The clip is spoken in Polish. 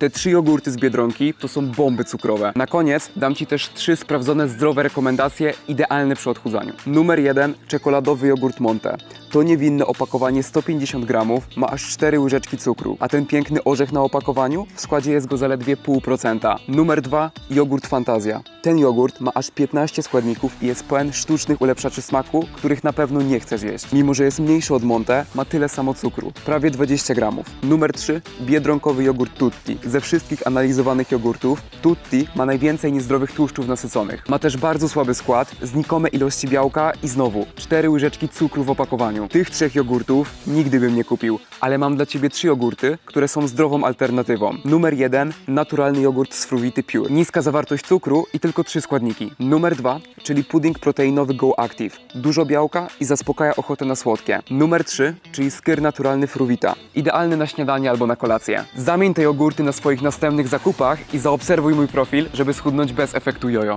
Te trzy jogurty z Biedronki to są bomby cukrowe. Na koniec dam Ci też trzy sprawdzone zdrowe rekomendacje, idealne przy odchudzaniu. Numer jeden, czekoladowy jogurt Monte. To niewinne opakowanie 150 gramów, ma aż 4 łyżeczki cukru, a ten piękny orzech na opakowaniu w składzie jest go zaledwie 0,5%. Numer dwa, jogurt Fantazja. Ten jogurt ma aż 15 składników i jest pełen sztucznych ulepszaczy smaku, których na pewno nie chcesz jeść. Mimo, że jest mniejszy od Monte, ma tyle samo cukru, prawie 20 gramów. Numer 3, biedronkowy jogurt Tutti. Ze wszystkich analizowanych jogurtów, Tutti ma najwięcej niezdrowych tłuszczów nasyconych. Ma też bardzo słaby skład, znikome ilości białka i znowu 4 łyżeczki cukru w opakowaniu. Tych trzech jogurtów nigdy bym nie kupił, ale mam dla Ciebie trzy jogurty, które są zdrową alternatywą. Numer 1, naturalny jogurt z Fruity Pure. Niska zawartość cukru i tylko trzy składniki. Numer 2, czyli pudding proteinowy Go Active. Dużo białka i zaspokaja ochotę na słodkie. Numer 3, czyli skyr naturalny Fruwita. Idealny na śniadanie albo na kolację. Zamień te jogurty na swoich następnych zakupach i zaobserwuj mój profil, żeby schudnąć bez efektu jojo.